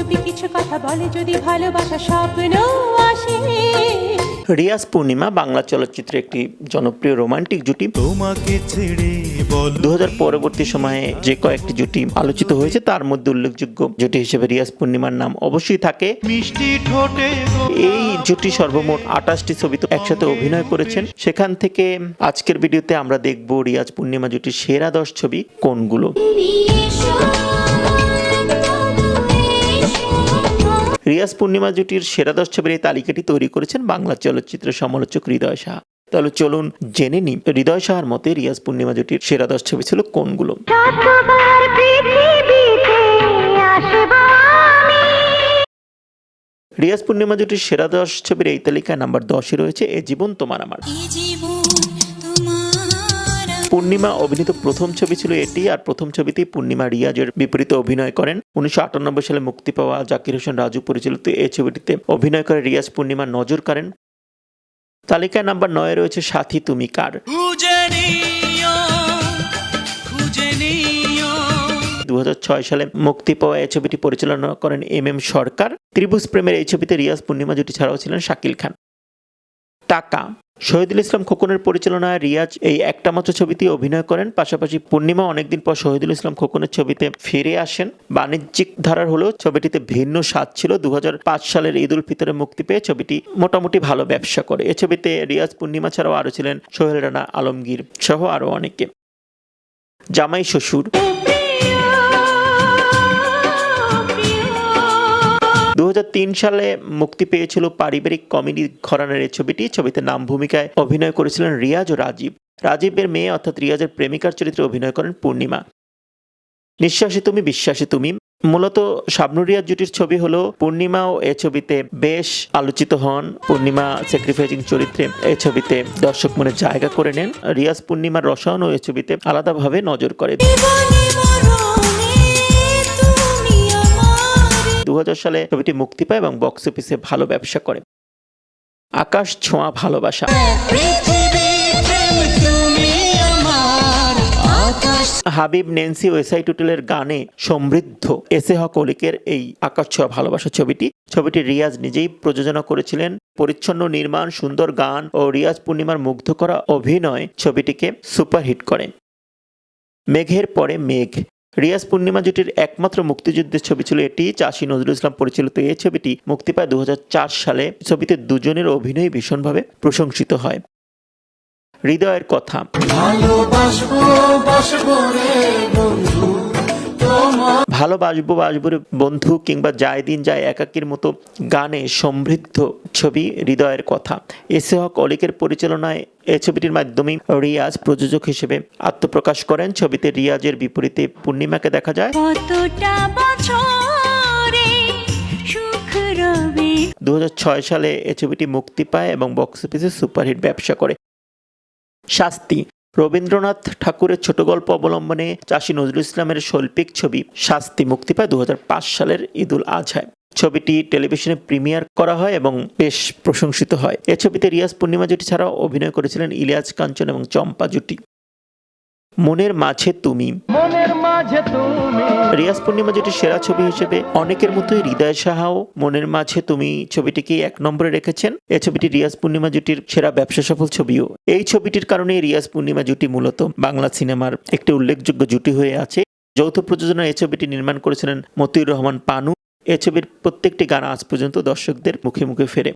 চুপি কিছু কথা বলে যদি ভালোবাসা স্বপ্ন আসে। রিয়াজ পূর্ণিমা বাংলা চলচ্চিত্রে একটি জনপ্রিয় রোমান্টিক জুটি। তোমাকে ছেড়ে বল। দু পরবর্তী সময়ে যে কয়েকটি জুটি আলোচিত হয়েছে তার মধ্যে উল্লেখযোগ্য জুটি হিসেবে রিয়াজ পূর্ণিমার নাম অবশ্যই থাকে। মিষ্টি ঠোঁটে এই জুটি সর্বমোট আঠাশটি ছবিতে একসাথে অভিনয় করেছেন। সেখান থেকে আজকের ভিডিওতে আমরা দেখব রিয়াজ পূর্ণিমা জুটির সেরা দশ ছবি কোনগুলো? রিয়াজ পূর্ণিমা জুটির সেরা দশ ছবির এই তালিকাটি তৈরি করেছেন বাংলা চলচ্চিত্র সমালোচক হৃদয় সাহা তাহলে চলুন জেনে নিই হৃদয় সাহার মতে রিয়াজ পূর্ণিমা জুটির সেরা দশ ছবি ছিল কোনগুলো? রিয়াজ পূর্ণিমা জুটির সেরা দশ ছবির এই তালিকায় নাম্বার দশে রয়েছে এ জীবন তোমার আমার। পূর্ণিমা অভিনীত প্রথম ছবি ছিল এটি আর প্রথম ছবিতেই পূর্ণিমা রিয়াজের বিপরীতে অভিনয় করেন। উনিশশো আটানব্বই সালে মুক্তি পাওয়া জাকির হোসেন রাজু পরিচালিত এই ছবিটিতে অভিনয় করে রিয়াজ পূর্ণিমা নজর কাড়েন। তালিকায় নাম্বার নয়ে রয়েছে সাথী তুমি কার? দু সালে মুক্তি পাওয়া এই ছবিটি পরিচালনা করেন এম এম সরকার। ত্রিভুজ প্রেমের এই ছবিতে রিয়াজ পূর্ণিমা জুটি ছাড়াও ছিলেন শাকিল খান। টাকা শহীদুল ইসলাম খোকনের পরিচালনায় রিয়াজ এই একটা মাত্র ছবিতে অভিনয় করেন। পাশাপাশি পূর্ণিমা অনেকদিন পর শহীদুল ইসলাম খোকনের ছবিতে ফিরে আসেন। বাণিজ্যিক ধারার হলেও ছবিটিতে ভিন্ন স্বাদ ছিল। দু হাজার পাঁচ সালের ঈদ উল ফিতরে মুক্তি পেয়ে ছবিটি মোটামুটি ভালো ব্যবসা করে। এ ছবিতে রিয়াজ পূর্ণিমা ছাড়াও আরও ছিলেন সোহেল রানা আলমগীর সহ আরও অনেকে। জামাই শ্বশুর। সালে মুক্তি পেয়েছিল পারিবারিক কমেডি ঘরানার এই ছবিটি। ছবিতে নাম ভূমিকায় অভিনয় করেছিলেন রিয়াজ ও রাজীব। রাজীবের মেয়ে অর্থাৎ রিয়াজের প্রেমিকার চরিত্রে অভিনয় করেন পূর্ণিমা। নিঃশ্বাসে তুমি, বিশ্বাসে তুমি। মূলত শাবনুর রিয়াজ জুটির ছবি হলো পূর্ণিমাও এ ছবিতে বেশ আলোচিত হন। পূর্ণিমা স্যাক্রিফাইসিং চরিত্রে এই ছবিতে দর্শক মনে জায়গা করে নেন। রিয়াজ পূর্ণিমার রসায়নও এই ছবিতে আলাদাভাবে নজর করে। দু হাজার সালে ছবিটি মুক্তি পায় এবং বক্স অফিসে ভালো ব্যবসা করে। আকাশ ছোঁয়া ভালোবাসা। হাবিব নেন্সি ওয়েসাই টুটেলের গানে সমৃদ্ধ এসে হক অলিকের এই আকাশ ছোঁয়া ভালোবাসা ছবিটি। ছবিটি রিয়াজ নিজেই প্রযোজনা করেছিলেন। পরিচ্ছন্ন নির্মাণ, সুন্দর গান ও রিয়াজ পূর্ণিমার মুগ্ধ করা অভিনয় ছবিটিকে সুপারহিট করে। মেঘের পরে মেঘ। রিয়াজ পূর্ণিমা জুটির একমাত্র মুক্তিযুদ্ধের ছবি ছিল এটি চাষী নজরুল ইসলাম পরিচালিত এই ছবিটি মুক্তি পায় দু হাজার চার সালে। ছবিতে দুজনের অভিনয় ভীষণভাবে প্রশংসিত হয়। হৃদয়ের কথা। ভালোবাসবো বাসবো রে বন্ধু কিংবা যায় দিন যায় একাকির মতো গানে সমৃদ্ধ ছবি হৃদয়ের কথা। এসে হক অলিকের পরিচালনায় এই ছবিটির মাধ্যমে রিয়াজ প্রযোজক হিসেবে আত্মপ্রকাশ করেন। ছবিতে রিয়াজের বিপরীতে পূর্ণিমাকে দেখা যায়। দু সালে এ ছবিটি মুক্তি পায় এবং বক্স অফিসে সুপারহিট ব্যবসা করে। শাস্তি। রবীন্দ্রনাথ ঠাকুরের ছোট গল্প অবলম্বনে চাষি নজরুল ইসলামের শৈল্পিক ছবি শাস্তি মুক্তি পায় দু হাজার পাঁচ সালের ঈদুল আজহায়। ছবিটি টেলিভিশনে প্রিমিয়ার করা হয় এবং বেশ প্রশংসিত হয়। এ ছবিতে রিয়াজ পূর্ণিমা জুটি ছাড়াও অভিনয় করেছিলেন ইলিয়াজ কাঞ্চন এবং চম্পা জুটি। মনের মাঝে তুমি। রিয়াজ পূর্ণিমা জুটির সেরা ছবি হিসেবে অনেকের মতোই হৃদয় সাহাও, মনের মাঝে তুমি ছবিটিকে এক নম্বরে রেখেছেন। এই ছবিটি রিয়াজ পূর্ণিমা জুটির সেরা ব্যবসা সফল ছবিও। এই ছবিটির কারণে রিয়াজ পূর্ণিমা জুটি মূলত বাংলা সিনেমার একটি উল্লেখযোগ্য জুটি হয়ে আছে। যৌথ প্রযোজনা এই ছবিটি নির্মাণ করেছিলেন মতিউর রহমান পানু। এ ছবির প্রত্যেকটি গান আজ পর্যন্ত দর্শকদের মুখে মুখে ফেরে।